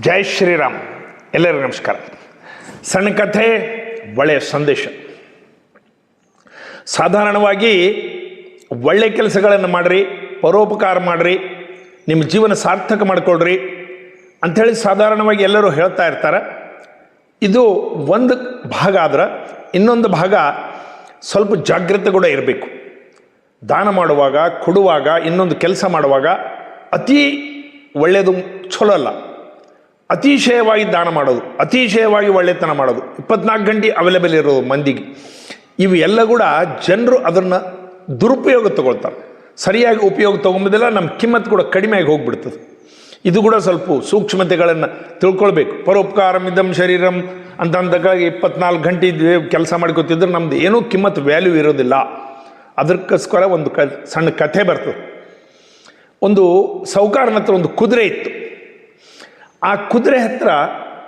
ಜೈ ಶ್ರೀರಾಮ್. ಎಲ್ಲರಿಗೂ ನಮಸ್ಕಾರ. ಸಣ್ಣ ಕಥೆ, ಒಳ್ಳೆಯ ಸಂದೇಶ. ಸಾಧಾರಣವಾಗಿ ಒಳ್ಳೆ ಕೆಲಸಗಳನ್ನು ಮಾಡಿರಿ, ಪರೋಪಕಾರ ಮಾಡಿರಿ, ನಿಮ್ಮ ಜೀವನ ಸಾರ್ಥಕ ಮಾಡಿಕೊಳ್ರಿ ಅಂಥೇಳಿ ಸಾಧಾರಣವಾಗಿ ಎಲ್ಲರೂ ಹೇಳ್ತಾ ಇರ್ತಾರೆ. ಇದು ಒಂದು ಭಾಗ ಆದ್ರೆ ಇನ್ನೊಂದು ಭಾಗ ಸ್ವಲ್ಪ ಜಾಗ್ರತೆ ಕೂಡ ಇರಬೇಕು. ದಾನ ಮಾಡುವಾಗ, ಕೊಡುವಾಗ, ಇನ್ನೊಂದು ಕೆಲಸ ಮಾಡುವಾಗ ಅತಿ ಒಳ್ಳೆಯದು ಚಲೋ ಅಲ್ಲ. ಅತಿಶಯವಾಗಿ ದಾನ ಮಾಡೋದು, ಅತಿಶಯವಾಗಿ ಒಳ್ಳೆತನ ಮಾಡೋದು. ಇಪ್ಪತ್ನಾಲ್ಕು ಗಂಟೆ ಅವೈಲೇಬಲ್ ಇರೋದು ಮಂದಿಗೆ. ಇವೆಲ್ಲ ಕೂಡ ಜನರು ಅದನ್ನು ದುರುಪಯೋಗ ತಗೊಳ್ತಾರೆ. ಸರಿಯಾಗಿ ಉಪಯೋಗ ತೊಗೊಂಬೋದಿಲ್ಲ ನಮ್ಮ ಕಿಮ್ಮತ್ತು ಕೂಡ ಕಡಿಮೆಯಾಗಿ ಹೋಗ್ಬಿಡ್ತದೆ. ಇದು ಕೂಡ ಸ್ವಲ್ಪ ಸೂಕ್ಷ್ಮತೆಗಳನ್ನು ತಿಳ್ಕೊಳ್ಬೇಕು. ಪರೋಪಕಾರಮಿದಂ ಶರೀರಂ ಅಂತ ಇಪ್ಪತ್ನಾಲ್ಕು ಗಂಟೆ ಕೆಲಸ ಮಾಡ್ಕೊತಿದ್ರೆ ನಮ್ದು ಏನೂ ಕಿಮ್ಮತ್ತು ವ್ಯಾಲ್ಯೂ ಇರೋದಿಲ್ಲ. ಅದಕ್ಕೋಸ್ಕರ ಒಂದು ಕ, ಸಣ್ಣ ಕಥೆ ಬರ್ತದೆ. ಒಂದು ಸೌಕಾರನ ಹತ್ರ ಒಂದು ಕುದುರೆ ಇತ್ತು. ಆ ಕುದುರೆ ಹತ್ರ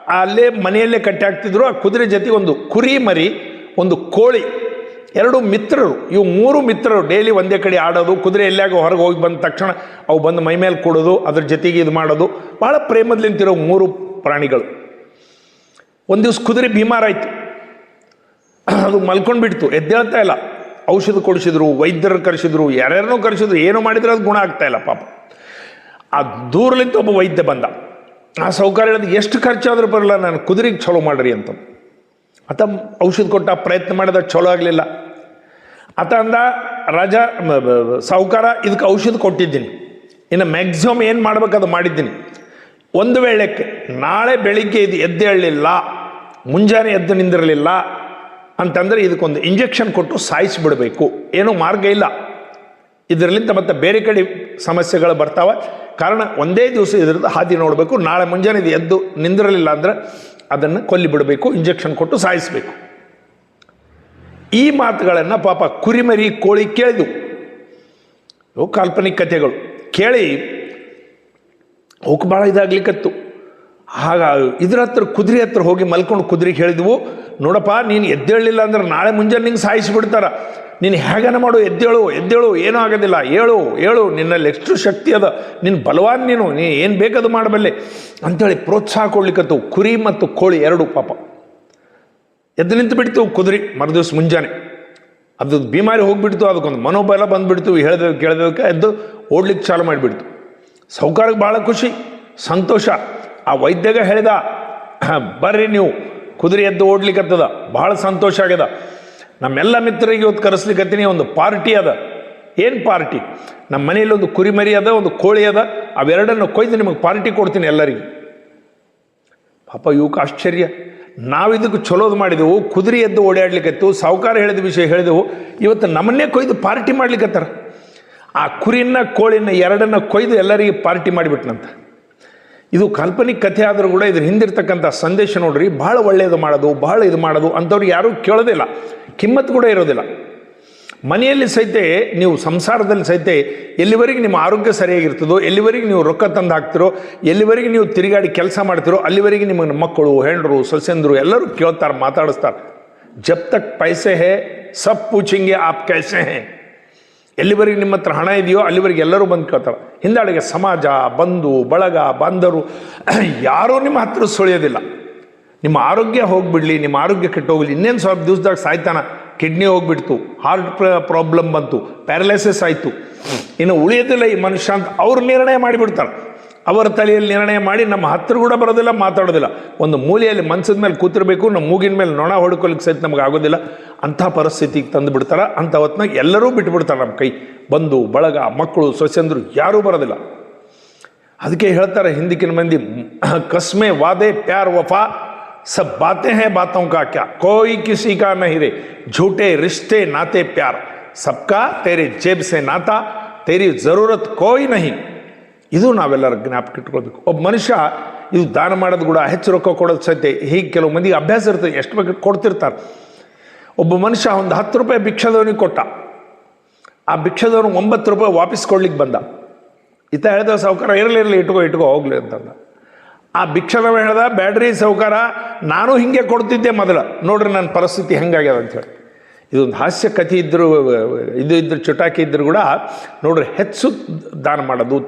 ಅಲ್ಲೇ ಮನೆಯಲ್ಲೇ ಕಟ್ಟಿ ಹಾಕ್ತಿದ್ರು ಆ ಕುದುರೆ ಜೊತೆ ಒಂದು ಕುರಿ ಮರಿ, ಒಂದು ಕೋಳಿ, ಎರಡು ಮಿತ್ರರು. ಇವು ಮೂರು ಮಿತ್ರರು. ಡೈಲಿ ಒಂದೇ ಕಡೆ ಆಡೋದು, ಕುದುರೆ ಎಲ್ಲಿಯಾಗ ಹೊರಗೆ ಹೋಗಿ ಬಂದ ತಕ್ಷಣ ಅವು ಬಂದು ಮೈ ಮೇಲೆ ಕೊಡೋದು, ಅದ್ರ ಜೊತೆಗೆ ಇದು ಮಾಡೋದು. ಭಾಳ ಪ್ರೇಮದಲ್ಲಿಂತಿರೋ ಮೂರು ಪ್ರಾಣಿಗಳು. ಒಂದು ದಿವಸ ಕುದುರೆ ಆಯಿತು. ಅದು ಮಲ್ಕೊಂಡು ಬಿಡ್ತು. ಎದ್ದೇಳ್ತಾ ಇಲ್ಲ. ಔಷಧ ಕೊಡಿಸಿದ್ರು ವೈದ್ಯರು ಕರೆಸಿದ್ರು, ಯಾರ್ಯಾರನ್ನೂ ಕರೆಸಿದ್ರು. ಏನು ಮಾಡಿದ್ರೆ, ಅದು ಗುಣ ಆಗ್ತಾ ಇಲ್ಲ ಪಾಪ. ಆ ದೂರಲಿಂತ ಒಬ್ಬ ವೈದ್ಯ ಬಂದ. ಆ ಸೌಕರ್ಯ ಎಷ್ಟು ಖರ್ಚಾದರೂ ಬರಲ್ಲ, ನಾನು ಕುದುರೆಗೆ ಚಲೋ ಮಾಡ್ರಿ ಅಂತ. ಆತ ಔಷಧ ಕೊಟ್ಟ ಪ್ರಯತ್ನ ಮಾಡಿದ ಚಲೋ ಆಗಲಿಲ್ಲ. ಆತ ಅಂದ, ರಾಜ ಸಾಹುಕಾರ ಇದಕ್ಕೆ ಔಷಧ ಕೊಟ್ಟಿದ್ದೀನಿ. ಇನ್ನು ಮ್ಯಾಕ್ಸಿಮಮ್ ಏನು ಮಾಡ್ಬೇಕು ಅದು ಮಾಡಿದ್ದೀನಿ. ಒಂದು ವೇಳೆಕ್ಕೆ ನಾಳೆ ಬೆಳಿಗ್ಗೆ ಇದು ಎದ್ದೇಳಲಿಲ್ಲ ಮುಂಜಾನೆ ಎದ್ದು ನಿಂದಿರಲಿಲ್ಲ, ಅಂತಂದರೆ ಇದಕ್ಕೊಂದು ಇಂಜೆಕ್ಷನ್ ಕೊಟ್ಟು ಸಾಯಿಸಿಬಿಡಬೇಕು. ಏನೂ ಮಾರ್ಗ ಇಲ್ಲ. ಇದರಲ್ಲಿಂದ ಮತ್ತೆ ಬೇರೆ ಕಡೆ ಸಮಸ್ಯೆಗಳು ಬರ್ತಾವೆ. ಕಾರಣ ಒಂದೇ ದಿವಸ ಇದರದ್ದು ಹಾದಿ ನೋಡಬೇಕು. ನಾಳೆ ಮುಂಜಾನೆ ಇದು ಎದ್ದು ನಿಂದಿರಲಿಲ್ಲ ಅಂದರೆ ಅದನ್ನು ಕೊಲ್ಲಿ ಬಿಡಬೇಕು ಇಂಜೆಕ್ಷನ್ ಕೊಟ್ಟು ಸಾಯಿಸಬೇಕು. ಈ ಮಾತುಗಳನ್ನು ಪಾಪ ಕುರಿಮರಿ ಕೋಳಿ ಕೇಳಿದ್ವು. ಇವು ಕಾಲ್ಪನಿಕ ಕಥೆಗಳು ಕೇಳಿ ಅವಕ್ಕೆ ಭಾಳ ಇದಾಗ್ಲಿಕ್ಕತ್ತು ಆಗ ಇದ್ರ ಹತ್ರ ಕುದುರೆ ಹತ್ರ ಹೋಗಿ ಮಲ್ಕೊಂಡು ಕುದುರೆಗೆ ಹೇಳಿದ್ವು, ನೋಡಪ್ಪ, ನೀನು ಎದ್ದೇಳಿಲ್ಲ ಅಂದ್ರೆ ನಾಳೆ ಮುಂಜಾನೆ ನಿಂಗೆ ಸಾಯಿಸಿಬಿಡ್ತಾರ. ನೀನು ಹೇಗನ ಮಾಡು, ಎದ್ದೇಳು ಎದ್ದೇಳು, ಏನೂ ಆಗೋದಿಲ್ಲ, ಏಳು ಏಳು, ನಿನ್ನಲ್ಲಿ ಎಷ್ಟು ಶಕ್ತಿ ಅದ ನಿನ್ನ ಬಲವಾನ್ ನೀನು, ನೀ ಏನು ಬೇಕದು ಮಾಡಬಲ್ಲೆ ಅಂಥೇಳಿ ಪ್ರೋತ್ಸಾಹ ಕೊಡ್ಲಿಕ್ಕತ್ತು. ಕುರಿ ಮತ್ತು ಕೋಳಿ ಎರಡು ಪಾಪ. ಎದ್ದು ನಿಂತು ಬಿಡ್ತು ಕುದುರೆ, ಮರುದಿವ್ಸ ಮುಂಜಾನೆ. ಅದು ಬಿಮಾರಿ ಹೋಗಿಬಿಡ್ತು, ಅದಕ್ಕೊಂದು ಮನೋಬಲ ಬಂದುಬಿಡ್ತು, ಹೇಳ್ದ ಕೇಳ್ದಕ್ಕೆ ಎದ್ದು ಓಡ್ಲಿಕ್ಕೆ ಚಾಲು ಮಾಡಿಬಿಡ್ತು. ಸೌಕಾರಕ್ಕೆ ಭಾಳ ಖುಷಿ, ಸಂತೋಷ. ಆ ವೈದ್ಯಗ ಹೇಳಿದ ಬರ್ರಿ ನೀವು. ಕುದುರೆ ಎದ್ದು ಓಡ್ಲಿಕ್ಕತ್ತದ ಬಹಳ ಸಂತೋಷ ಆಗ್ಯದ. ನಮ್ಮೆಲ್ಲ ಮಿತ್ರರಿಗೆ ಇವತ್ತು ಕರೆಸ್ಲಿಕ್ಕತ್ತೀನಿ ಒಂದು ಪಾರ್ಟಿ ಅದ. ಏನು ಪಾರ್ಟಿ? ನಮ್ಮ ಮನೆಯಲ್ಲಿ ಒಂದು ಕುರಿಮರಿ ಅದ, ಒಂದು ಕೋಳಿ ಅದ. ಅವೆರಡನ್ನು ಕೊಯ್ದು ನಿಮಗೆ ಪಾರ್ಟಿ ಕೊಡ್ತೀನಿ ಎಲ್ಲರಿಗೆ. ಪಾಪ ಇವಕ್ಕೆ ಆಶ್ಚರ್ಯ. ನಾವು ಇದಕ್ಕೆ ಚಲೋದು ಮಾಡಿದೆವು. ಕುದುರೆ ಎದ್ದು ಓಡಾಡ್ಲಿಕ್ಕತ್ತು ಸಾವುಕಾರ ಹೇಳಿದ ವಿಷಯ ಹೇಳಿದೆವು. ಇವತ್ತು ನಮ್ಮನ್ನೇ ಕೊಯ್ದು ಪಾರ್ಟಿ ಮಾಡ್ಲಿಕ್ಕತ್ತಾರ ಆ ಕುರಿನ ಕೋಳಿನ ಎರಡನ್ನ ಕೊಯ್ದು ಎಲ್ಲರಿಗೆ ಪಾರ್ಟಿ ಮಾಡಿಬಿಟ್ನಂತ. ಇದು ಕಾಲ್ಪನಿಕ ಕಥೆ ಆದರೂ ಕೂಡ ಇದ್ರ ಹಿಂದಿರ್ತಕ್ಕಂಥ ಸಂದೇಶ ನೋಡ್ರಿ, ಭಾಳ ಒಳ್ಳೆಯದು ಮಾಡೋದು, ಭಾಳ ಇದು ಮಾಡೋದು ಅಂಥವ್ರು ಯಾರೂ ಕೇಳೋದಿಲ್ಲ ಕಿಮ್ಮತ್ತು ಕೂಡ ಇರೋದಿಲ್ಲ. ಮನೆಯಲ್ಲಿ ಸಹಿತ, ನೀವು ಸಂಸಾರದಲ್ಲಿ ಸಹಿತ ಎಲ್ಲಿವರೆಗೆ ನಿಮ್ಮ ಆರೋಗ್ಯ ಸರಿಯಾಗಿರ್ತದೋ, ಎಲ್ಲಿವರೆಗೆ ನೀವು ರೊಕ್ಕ ತಂದು ಹಾಕ್ತಿರೋ, ಎಲ್ಲಿವರೆಗೆ ನೀವು ತಿರುಗಾಡಿ ಕೆಲಸ ಮಾಡ್ತಿರೋ, ಅಲ್ಲಿವರೆಗೆ ನಿಮ್ಮ ಮಕ್ಕಳು, ಹೆಂಡರು, ಸೊಸೆಂದರು ಎಲ್ಲರೂ ಕೇಳ್ತಾರೆ, ಮಾತಾಡಿಸ್ತಾರೆ. ಜಬ್ ತಕ್ ಪೈಸೆ ಹೇ ಸಬ್ ಪೂಚಿಂಗೆ ಆಪ್ ಕೈಸೆ ಹೇ. ಎಲ್ಲಿವರೆಗೆ ನಿಮ್ಮ ಹತ್ರ ಹಣ ಇದೆಯೋ ಅಲ್ಲಿವರೆಗೆ ಎಲ್ಲರೂ ಬಂದು ಕೇಳ್ತಾರೆ. ಹಿಂದಾಳಿಗೆ ಸಮಾಜ, ಬಂಧು, ಬಳಗ ಬಾಂಧವರು ಯಾರೂ ನಿಮ್ಮ ಹತ್ರ ಸುಳಿಯೋದಿಲ್ಲ. ನಿಮ್ಮ ಆರೋಗ್ಯ ಹೋಗ್ಬಿಡ್ಲಿ, ನಿಮ್ಮ ಆರೋಗ್ಯ ಕೆಟ್ಟು ಹೋಗ್ಲಿ ಇನ್ನೇನು ಸ್ವಲ್ಪ ದಿವಸದಾಗ ಸಾಯ್ತಾನ? ಕಿಡ್ನಿ ಹೋಗ್ಬಿಡ್ತು ಹಾರ್ಟ್ ಪ್ರಾಬ್ಲಮ್ ಬಂತು ಪ್ಯಾರಲೈಸಿಸ್ ಆಯಿತು. ಇನ್ನು ಉಳಿಯೋದಿಲ್ಲ ಈ ಮನುಷ್ಯ ಅಂತ, ಅವ್ರು ನಿರ್ಣಯ ಮಾಡಿಬಿಡ್ತಾರೆ. ಅವರ ತಲೆಯಲ್ಲಿ ನಿರ್ಣಯ ಮಾಡಿ ನಮ್ಮ ಹತ್ರ ಕೂಡ ಬರೋದಿಲ್ಲ, ಮಾತಾಡೋದಿಲ್ಲ. ಒಂದು ಮೂಲೆಯಲ್ಲಿ ಮನ್ಸದ ಮೇಲೆ ಕೂತಿರ್ಬೇಕು, ನಮ್ಮ ಮೂಗಿನ ಮೇಲೆ ನೊಣ ಹೊಡ್ಕೊಲಿಕ್ಕೆ ಸಹಿತ ನಮಗೆ ಆಗೋದಿಲ್ಲ. ಅಂಥ ಪರಿಸ್ಥಿತಿಗೆ ತಂದು ಬಿಡ್ತಾರೆ. ಅಂಥ ಹೊತ್ನಾಗ ಎಲ್ಲರೂ ಬಿಟ್ಬಿಡ್ತಾರೆ ನಮ್ಮ ಕೈ. ಬಂಧು, ಬಳಗ, ಮಕ್ಕಳು ಸೊಸೆಂದರು ಯಾರೂ ಬರೋದಿಲ್ಲ. ಅದಕ್ಕೆ ಹೇಳ್ತಾರೆ ಹಿಂದಿಕ್ಕಿನ ಮಂದಿ, ಕಸ್ಮೆ ವಾದೆ ಪ್ಯಾರ್ ವಫಾ ಸಬ್ ಬಾತೆ ಹೇ ಬಾತೋ ಕಾ ಕ್ಯಾ? ಕೋಯ್ ಕಿಸಿ ಕಾ ನಹಿರೆ ಝೂಟೆ ರಿಶ್ತೆ ನಾತೆ ಪ್ಯಾರ್. ಸಬ್ಕಾ ತೇರೆ ಜೇಬ್ ಸೆ ನಾತಾ? ತೇರಿ ಜರೂರತ್ ಕೋಯಿ ನಹಿ? ಇದು ನಾವೆಲ್ಲರ ಜ್ಞಾಪಕ ಇಟ್ಕೊಳ್ಬೇಕು. ಒಬ್ಬ ಮನುಷ್ಯ ಇದು ದಾನ ಮಾಡೋದು ಕೂಡ ಹೆಚ್ಚು ರೊಕ್ಕ ಕೊಡೋದು ಸಹಿತ ಹೀಗೆ ಕೆಲವು ಮಂದಿಗೆ ಅಭ್ಯಾಸ ಇರ್ತದೆ ಎಷ್ಟು ಬೇಕು ಕೊಡ್ತಿರ್ತಾರೆ. ಒಬ್ಬ ಮನುಷ್ಯ ಒಂದು ಹತ್ತು ರೂಪಾಯಿ ಭಿಕ್ಷದವನಿಗೆ ಕೊಟ್ಟ. ಆ ಭಿಕ್ಷದವನು ಒಂಬತ್ತು ರೂಪಾಯಿ ವಾಪಸ್ ಕೊಡ್ಲಿಕ್ಕೆ ಬಂದ. ಈತ ಹೇಳ್ದ ಸಾವುಕಾರ ಇರಲಿ ಇರಲಿ, ಇಟ್ಕೋ ಇಟ್ಕೋ, ಹೋಗ್ಲಿ ಅಂತಂದ. ಆ ಭಿಕ್ಷದವ ಹೇಳ್ದ, ಬ್ಯಾಡ್ರಿ ಸಾವುಕಾರ ನಾನು ಹಿಂಗೆ ಕೊಡ್ತಿದ್ದೆ ಮೊದಲು. ನೋಡ್ರಿ ನನ್ನ ಪರಿಸ್ಥಿತಿ ಹೆಂಗಾಗ್ಯದ ಅಂತೇಳಿ ಇದೊಂದು ಹಾಸ್ಯ ಕಥೆ ಇದ್ದರೂ, ಇದು ಇದ್ರ ಚುಟಾಕಿ ಇದ್ದರೂ ಕೂಡ ನೋಡ್ರಿ ಹೆಚ್ಚು ದಾನ ಮಾಡೋದು,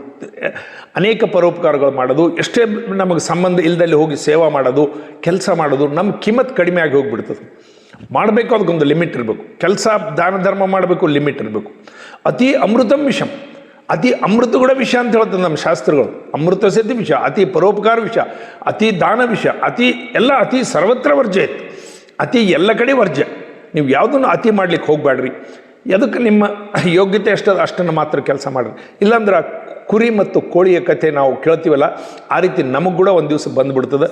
ಅನೇಕ ಪರೋಪಕಾರಗಳು ಮಾಡೋದು, ಎಷ್ಟೇ ನಮಗೆ ಸಂಬಂಧ ಇಲ್ಲದಲ್ಲಿ ಹೋಗಿ ಸೇವಾ ಮಾಡೋದು, ಕೆಲಸ ಮಾಡೋದು, ನಮ್ಮ ಕಿಮ್ಮತ್ ಕಡಿಮೆ ಆಗಿ ಹೋಗಿಬಿಡ್ತದೆ. ಮಾಡಬೇಕು ಅದಕ್ಕೊಂದು ಲಿಮಿಟ್ ಇರಬೇಕು. ಕೆಲಸ, ದಾನ, ಧರ್ಮ ಮಾಡಬೇಕು, ಲಿಮಿಟ್ ಇರಬೇಕು. ಅತಿ ಅಮೃತಂ ವಿಷಂ. ಅತಿ ಅಮೃತ ಕೂಡ ವಿಷಯ ಅಂತ ಹೇಳ್ತದೆ ನಮ್ಮ ಶಾಸ್ತ್ರಗಳು. ಅಮೃತ ಸಿದ್ಧಿ ವಿಷಯ ಅತಿ ಪರೋಪಕಾರ ವಿಷಯ ಅತಿ ದಾನ ವಿಷಯ ಅತಿ ಎಲ್ಲ, ಅತಿ ಸರ್ವತ್ರ ವರ್ಜ್ಯ ಐತೆ. ಅತಿ ಎಲ್ಲ ಕಡೆ ವರ್ಜ್ಯ. ನೀವು ಯಾವುದನ್ನು ಅತಿ ಮಾಡ್ಲಿಕ್ಕೆ ಹೋಗಬೇಡ್ರಿ. ಎದಕ್ಕೆ ನಿಮ್ಮ ಯೋಗ್ಯತೆ ಅಷ್ಟದ ಅಷ್ಟನ್ನು ಮಾತ್ರ ಕೆಲಸ ಮಾಡ್ರಿ. ಇಲ್ಲಾಂದ್ರೆ ಕುರಿ ಮತ್ತು ಕೋಳಿಯ ಕಥೆ ನಾವು ಕೇಳ್ತೀವಲ್ಲ, ಆ ರೀತಿ ನಮಗೆ ಕೂಡ ಒಂದು ದಿವಸ ಬಂದುಬಿಡ್ತದೆ.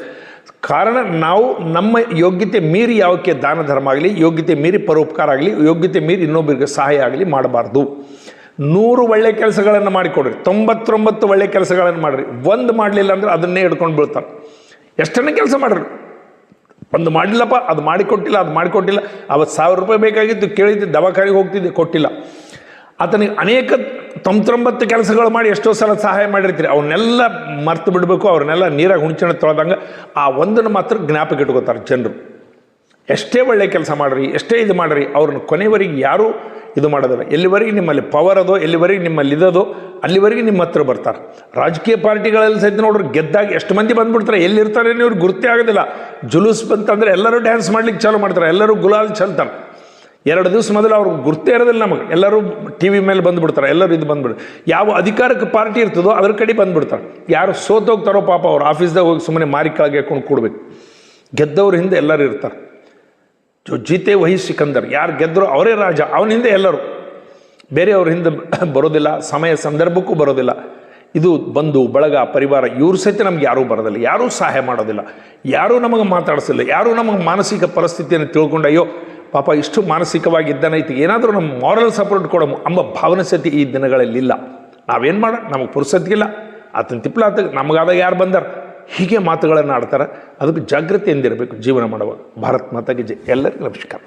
ಕಾರಣ ನಾವು ನಮ್ಮ ಯೋಗ್ಯತೆ ಮೀರಿ ಯಾವಕ್ಕೆ ದಾನ ಧರ್ಮ ಆಗಲಿ, ಯೋಗ್ಯತೆ ಮೀರಿ ಪರೋಪಕಾರ ಆಗಲಿ, ಯೋಗ್ಯತೆ ಮೀರಿ ಇನ್ನೊಬ್ಬರಿಗೆ ಸಹಾಯ ಆಗಲಿ ಮಾಡಬಾರ್ದು. ನೂರು ಒಳ್ಳೆ ಕೆಲಸಗಳನ್ನು ಮಾಡಿಕೊಡ್ರಿ, ತೊಂಬತ್ತೊಂಬತ್ತು ಒಳ್ಳೆ ಕೆಲಸಗಳನ್ನು ಮಾಡಿರಿ. ಒಂದು ಮಾಡಲಿಲ್ಲ ಅಂದ್ರೆ ಅದನ್ನೇ ಹಿಡ್ಕೊಂಡು ಬೀಳ್ತಾರೆ. ಎಷ್ಟನ್ನು ಕೆಲಸ ಮಾಡ್ರಿ? ಒಂದು ಮಾಡಿಲ್ಲಪ್ಪ, ಅದು ಮಾಡಿಕೊಟ್ಟಿಲ್ಲ ಅದು ಮಾಡಿಕೊಟ್ಟಿಲ್ಲ. ಅವತ್ತು ಸಾವಿರ ರೂಪಾಯಿ ಬೇಕಾಗಿತ್ತು, ಕೇಳಿದ್ದು, ದವಾಖಾನೆಗೆ ಹೋಗ್ತಿದ್ದೆ, ಕೊಟ್ಟಿಲ್ಲ. ಆತನಿಗೆ ಅನೇಕ ತೊಂಬತ್ತೊಂಬತ್ತು ಕೆಲಸಗಳು ಮಾಡಿ ಎಷ್ಟೋ ಸಲ ಸಹಾಯ ಮಾಡಿರ್ತೀರಿ. ಅವನ್ನೆಲ್ಲ ಮರ್ತು ಬಿಡಬೇಕು, ಅವ್ರನ್ನೆಲ್ಲ ನೀರಾಗಿ ಹುಣ್ಚಣ ತೊಳೆದಂಗೆ ಆ ಒಂದನ್ನು ಮಾತ್ರ ಜ್ಞಾಪಕ ಇಟ್ಕೋತಾರೆ ಜನರು. ಎಷ್ಟೇ ಒಳ್ಳೆ ಕೆಲಸ ಮಾಡ್ರಿ, ಎಷ್ಟೇ ಇದು ಮಾಡ್ರಿ, ಅವ್ರನ್ನ ಕೊನೆವರೆಗೆ ಯಾರೂ ಇದು ಮಾಡೋದಿಲ್ಲ. ಎಲ್ಲಿವರೆಗೆ ನಿಮ್ಮಲ್ಲಿ ಪವರ್ ಅದೋ, ಎಲ್ಲಿವರೆಗೆ ನಿಮ್ಮಲ್ಲಿ ಇದೋ ಅಲ್ಲಿವರೆಗೆ ನಿಮ್ಮ ಹತ್ರ ಬರ್ತಾರೆ. ರಾಜಕೀಯ ಪಾರ್ಟಿಗಳಲ್ಲಿ ಸಹಿತ ನೋಡ್ರಿ, ಗೆದ್ದಾಗ ಎಷ್ಟು ಮಂದಿ ಬಂದ್ಬಿಡ್ತಾರೆ, ಎಲ್ಲಿರ್ತಾರೆ ಇವ್ರು ಗುರುತೇ ಆಗೋದಿಲ್ಲ. ಜುಲೂಸ್ ಬಂತಂದ್ರೆ ಎಲ್ಲರೂ ಡ್ಯಾನ್ಸ್ ಮಾಡ್ಲಿಕ್ಕೆ ಚಾಲು ಮಾಡ್ತಾರೆ, ಎಲ್ಲರೂ ಗುಲಾಲ್ ಚೆಲ್ತಾರೆ. ಎರಡು ದಿವಸ ಮೊದಲು ಅವ್ರಿಗೆ ಗುರ್ತೇ ಇರೋದಿಲ್ಲ ನಮಗೆ. ಎಲ್ಲರೂ ಟಿ ವಿ ಮೇಲೆ ಬಂದುಬಿಡ್ತಾರೆ, ಎಲ್ಲರೂ ಇದು ಬಂದುಬಿಡ್ತಾರೆ. ಯಾವ ಅಧಿಕಾರಕ್ಕೆ ಪಾರ್ಟಿ ಇರ್ತದೋ ಅದ್ರ ಕಡೆ ಬಂದುಬಿಡ್ತಾರೆ. ಯಾರು ಸೋತೋಗ್ತಾರೋ ಪಾಪ ಅವ್ರು ಆಫೀಸ್ದಾಗ ಹೋಗಿ ಸುಮ್ಮನೆ ಮಾರಿ ಹಾಕೊಂಡು ಕೂಡ್ಬೇಕು. ಗೆದ್ದವ್ರ ಹಿಂದೆ ಎಲ್ಲರೂ ಇರ್ತಾರೆ. ಜೀತೆ ವಹಿ ಸಿಕಂದರ್. ಯಾರು ಗೆದ್ದರು ಅವರೇ ರಾಜ, ಅವನ ಹಿಂದೆ ಎಲ್ಲರೂ. ಬೇರೆಯವ್ರ ಹಿಂದೆ ಬರೋದಿಲ್ಲ, ಸಮಯ ಸಂದರ್ಭಕ್ಕೂ ಬರೋದಿಲ್ಲ. ಇದು ಬಂಧು ಬಳಗ, ಪರಿವಾರ, ಇವ್ರ ಸಹಿತ ನಮ್ಗೆ ಯಾರೂ ಬರೋದಿಲ್ಲ. ಯಾರೂ ಸಹಾಯ ಮಾಡೋದಿಲ್ಲ. ಯಾರೂ ನಮಗೆ ಮಾತಾಡಿಸಿಲ್ಲ. ಯಾರೂ ನಮಗೆ ಮಾನಸಿಕ ಪರಿಸ್ಥಿತಿಯನ್ನು ತಿಳ್ಕೊಂಡು, ಅಯ್ಯೋ, ಪಾಪ ಇಷ್ಟು ಮಾನಸಿಕವಾಗಿ ಇದ್ದಾನೈತಿ ಏನಾದರೂ ನಮ್ಮ ಮಾರಲ್ ಸಪೋರ್ಟ್ ಕೊಡೋ ಅಂಬ ಭಾವನೆ ಸತಿ ಈ ದಿನಗಳಲ್ಲಿಲ್ಲ ನಾವೇನು ಮಾಡೋಣ ನಮಗೆ ಪುರುಸತ್ತಿಗಿಲ್ಲ. ಆತನ ತಿಪ್ಪಲಾತ ನಮಗಾದಾಗ ಯಾರು ಬಂದಾರ? ಹೀಗೆ ಮಾತುಗಳನ್ನು ಆಡ್ತಾರೆ ಅದಕ್ಕೆ ಜಾಗೃತಿಯಿಂದಿರಬೇಕು ಜೀವನ ಮಾಡುವಾಗ ಭಾರತ್ ಮಾತಾಗಿ ಜೈ. ಎಲ್ಲರಿಗೂ ನಮಸ್ಕಾರ.